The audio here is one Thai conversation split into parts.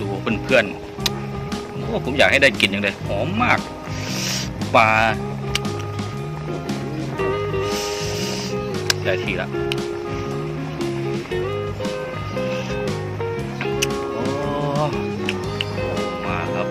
ดูเพื่อนๆโอ้ผมอยากให้ได้กลิ่นอย่างเลยหอมมากปลาได้ทีละมาครับ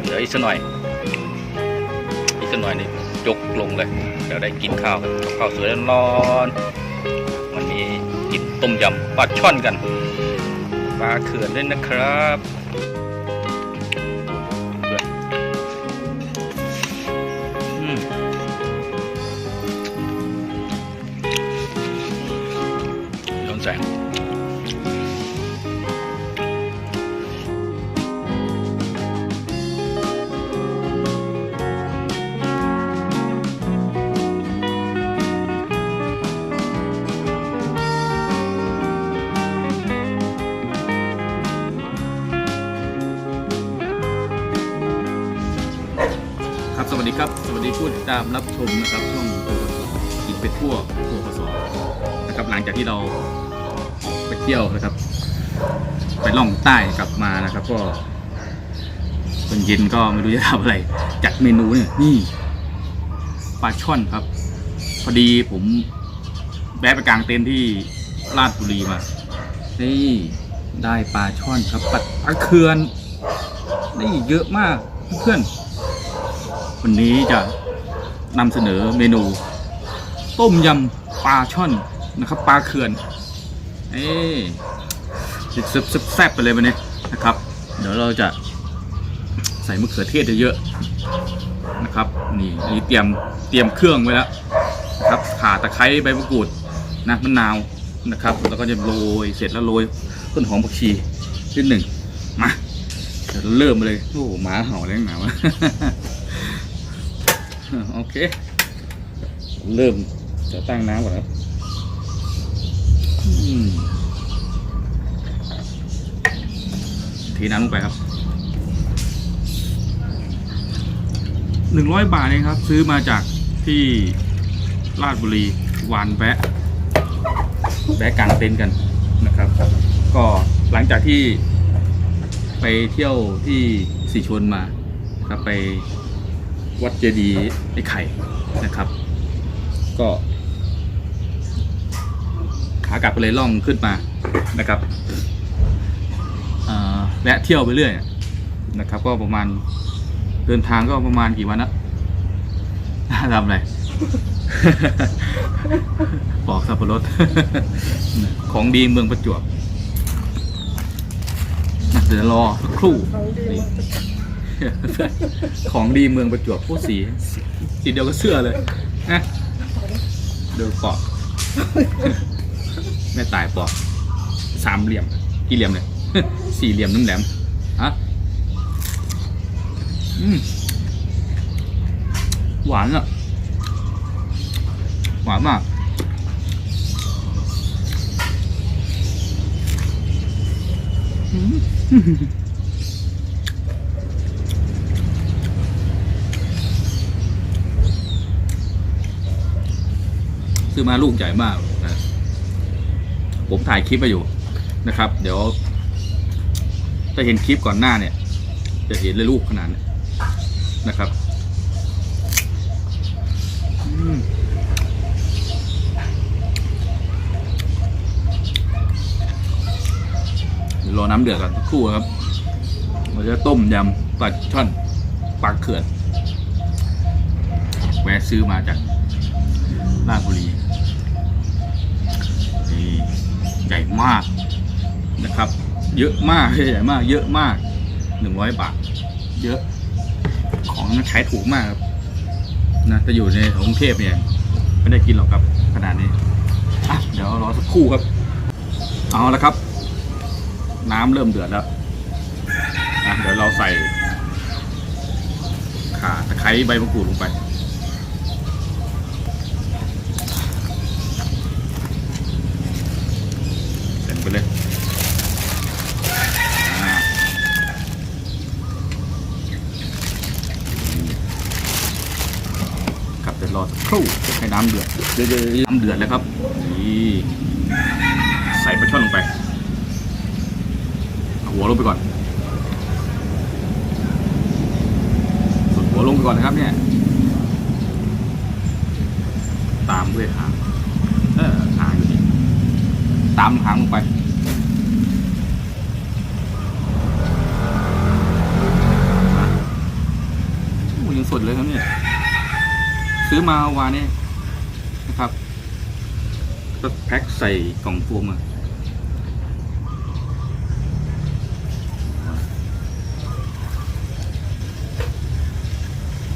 เหลืออีกสักหน่อย อีกสักหน่อยนี่ยกลงเลย เดี๋ยวได้กินข้าวกับข้าวสวยร้อนๆวันนี้กินต้มยำปลาช่อนกัน ลาเขื่อนด้วยนะครับเพื่อนอืมย้อนแสง วัสดีครับ สวัสดีผู้ติดตามรับชมนะครับช่องโอปสกินไปทั่วโอปสนะครับหลังจากที่เราไปเที่ยวนะครับ ไปล่องใต้กลับมานะครับ ก็ตอนเย็นก็ไม่รู้จะทำอะไร จัดเมนูเนี่ยนี่ปลาช่อนครับ พอดีผมแวะไปกลางเต็นท์ที่ราชบุรีมานี่ได้ปลาช่อนครับปลาเคือนนี่เยอะมากเพื่อน วันนี้จะนำเสนอเมนู ต้มยำปลาช่อนนะครับปลาเขื่อนเอ้แซ่บๆแซบไปเลยวันนี้นะครับ เดี๋ยวเราจะใส่มะเขือเทศเยอะๆนะครับ นี่อันนี้เตรียมเตรียมเครื่องไว้แล้วนะครับข่าตะไคร้ใบมะกรูดนะมะนาวนะครับแล้วก็จะโรยเสร็จแล้วโรยต้นหอมผักชีนิดหนึ่งมาเดี๋ยวเริ่มเลยโอ้โหหมาเห่าแรงหนาวะ โอเค เริ่มจะตั้งน้ำก่อนครับอืมเทน้ำลงไปครับหนึ่งร้อยบาทเองครับ ซื้อมาจากที่ราชบุรีวานแวะแวะกลางเต็นท์กันนะครับ ก็หลังจากที่ไปเที่ยวที่สีชนมานะครับไป วัดเจดีย์ไอ้ไข่นะครับ ก็ ขากลับไปเลยล่องขึ้นมานะครับแวะเที่ยวไปเรื่อยนะครับ ก็ประมาณเดินทางก็ประมาณกี่วันนะทำอะไรปอกสับปะรดของดีเมืองประจวบเดี๋ยวรอสักครู่นี่ ของดีเมืองประจวบผู้สีสีเดียวกับเสื้อเลยนะเดูปอกแม่ตายปอกสามเหลี่ยม กี่เหลี่ยมเลยสี่เหลี่ยมนุ่มแหลมฮะหวานอะ หวานมากอืม ซื้อมาลูกใหญ่มากนะผมถ่ายคลิปมาอยู่นะครับ เดี๋ยวจะเห็นคลิปก่อนหน้าเนี่ย จะเห็นเลยลูกขนาดนี้นะครับรอน้ำเดือดกันสักครู่ครับเราจะต้มยำปลาช่อนปลาเขื่อนแวะซื้อมาจากราชบุรี ใหญ่มากนะครับ เยอะมากใหญ่มาก เยอะมากหนึ่งร้อยบาท เยอะ ของมันใช้ถูกมากครับนะจะอยู่ในกรุงเทพเนี่ยไม่ได้กินหรอกครับขนาดนี้อะเดี๋ยวรอสักครู่ครับ เอาละครับ น้ำเริ่มเดือดแล้วอะเดี๋ยวเราใส่ข่าตะไคร้ใบมะกรูดลงไป เสร็จไปเลยอ่าครับเดี๋ยวรอสักครู่ให้ น้ำเดือดเดือดน้ำเดือดแล้วครับนี่ใส่ปลาช่อนลงไปหัวลงไปก่อนสุดหัวลงไปก่อนนะครับ เนี่ย ตามด้วยหางเออหางอยู่นี่ตามหางลงไปยังสดเลยครับเนี่ยซื้อมาวานนี้ นะครับ ก็แพ็คใส่กล่องโฟมมา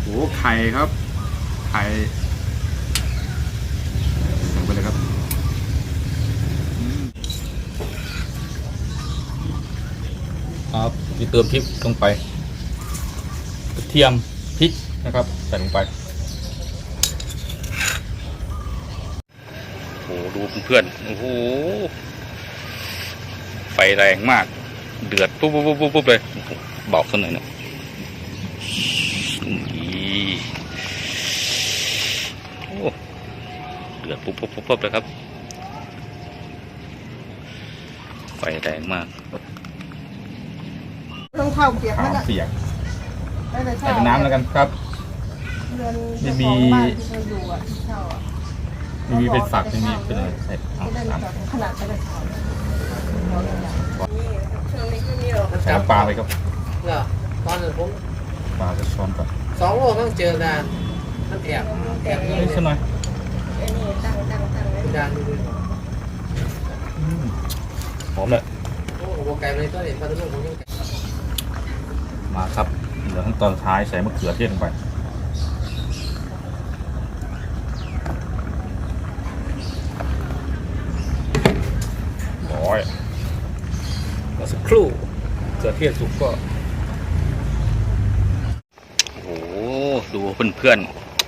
โอ้ไข่ครับ ไข่ใส่ไปเลยครับครับนี่เติมพริกลงไปกระเทียมพริกนะครับ ใส่ลงไป โอ้โหดู เพื่อนๆโอ้โหไฟแรงมาก เดือดปุ๊บปุ๊บปุ๊บปุ๊บปุ๊บเลยโอ้โหเบาสักหน่อยหนะนี่โอ้เดือดปุ๊บปุ๊บปุ๊บปุ๊บเลยครับ ไฟแรงมากรองเท้าเปียกหานั่นแหละเสียกไม่ได้ใส่เช่าเป็นน้ำแล้วกันครับเรือนไม่เจ้ามี ไม่มีเป็นฝักไม่มีเป็นอะไรใส่เอาไม่ได้น้จอดขนาดเช่าเราเลยอะนี่ช่วงนี้ก็มีหรอกำใส่น้ำปลาไปครับเหรอตอนนั้นผมปลาจะช้อนก่อนสองโลต้องเจอดานมันแอบแอบเฮ้ยสักหน่อยไอ้นี่ตั้งตั้งตั้งไว้ดานอยู่ด้วยอืมหอมเลยโอ้โหไก่เลยก็เห็นพัทลุงผมยังไก่มาครับเหลือขั้นตอนท้ายใส่มะเขือเทศลงไปร้อยแล้วสัก ครู่เขือเทศสุกก็ โอ้ดูเพื่อน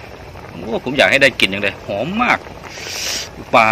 ๆโอ้ผมอยากให้ได้กลิ่นอย่างเลยหอมมากปลา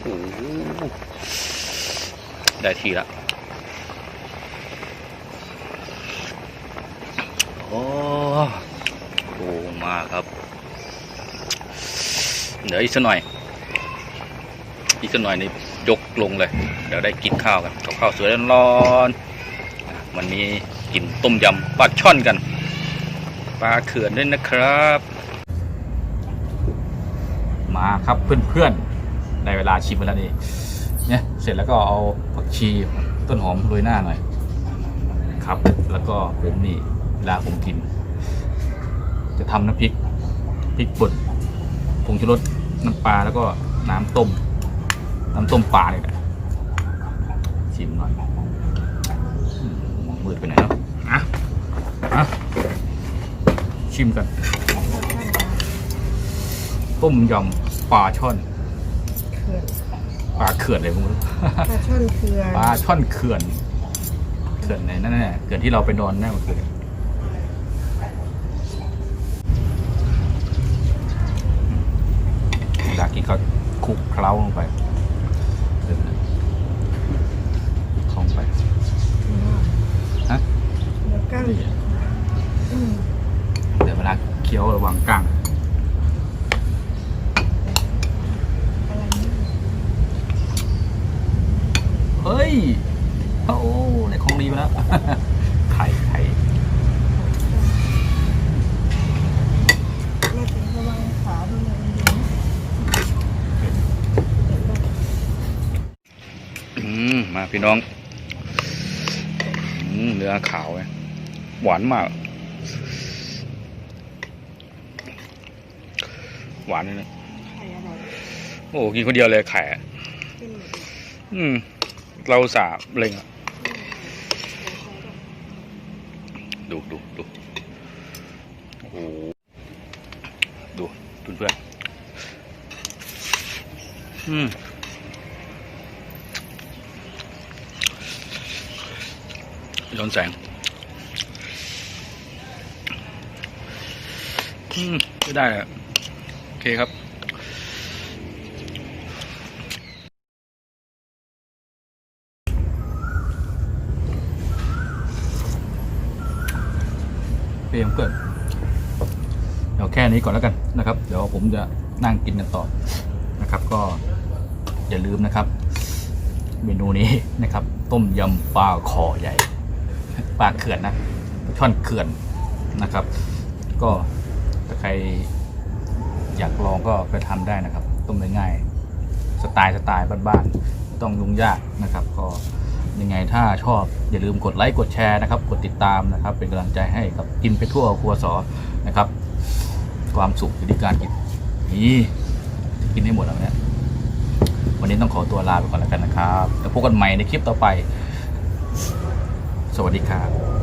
โอ้ได้ทีละโอ้โหมาครับเดี๋ยวอีกสักหน่อย อีกสักหน่อยนี่ ยกลงเลย เดี๋ยวได้กินข้าวกันกับข้าวสวยร้อนๆวันนี้กินต้มยำปลาช่อนกันปลาเขื่อนด้วยนะครับ มาครับเพื่อนๆในเวลาชิมเวลานี้เนี่ยเสร็จแล้วก็เอาผักชีต้นหอมโรยหน้าหน่อยครับ แล้วก็ผมนี่เวลาผมกิน จะทำน้ำพริกพริกป่นผงชูรสน้ำปลาแล้วก็น้ำต้ม น้ำต้มปลาเนี่ยแหละชิมหน่อยอืมมืดไปไหนแล้วอะอะชิมกัน ต้มยำปลาช่อนเขื่อนปลาเขื่อนเลยมึงรู้ปลาช่อนเขื่อนปลาช่อนเขื่อนเขื่อนไหนนั่นแหละเขื่อนที่เราไปนอนแน่เมื่อคืนเวลากินก็คลุกเคล้าลงไปเดินนะคล่อง ไปฮะแล้วกั้งอืมเดี๋ยวเวลาเคี้ยวระวังกลางอะไรนี่เฮ้ยโอ้ได้ของดีมาแล้ว ไข่ไข่แม่ถึงระวังขาด้วยนะดีนะอืมมาพี่น้องอืม เนื้อขาวไงหวานมาก หวานเลยนะไข่อร่อยโอ้กินคนเดียวเลยไข่อะขึ้นหมดเลยอืม เราสาบเล็งอะดูดูดูโอ้โหดูเพื่อนๆอืม ย้อนแสงไม่ได้อะโอเคครับเปรียวเกินเดี๋ยวแค่นี้ก่อนแล้วกันนะครับ เดี๋ยวผมจะนั่งกินกันต่อนะครับ ก็อย่าลืมนะครับ เมนูนี้นะครับ ต้มยำปลาคอใหญ่ ปลาเขื่อนนะช่อนเขื่อนนะครับ ก็ถ้าใครอยากลองก็ไปทำได้นะครับ ต้มง่าย สไตล์สไตล์บ้านๆไม่ต้องยุ่งยากนะครับ ก็ยังไงถ้าชอบอย่าลืมกดไลค์กดแชร์นะครับ กดติดตามนะครับ เป็นกำลังใจให้กับกินไปทั่วครัวสอนะครับ ความสุขอยู่ที่การกินนี่กินให้หมดแล้วเนี่ยวันนี้ต้องขอตัวลาไปก่อนแล้วกันนะครับแล้วพบกันใหม่ในคลิปต่อไป สวัสดีครับ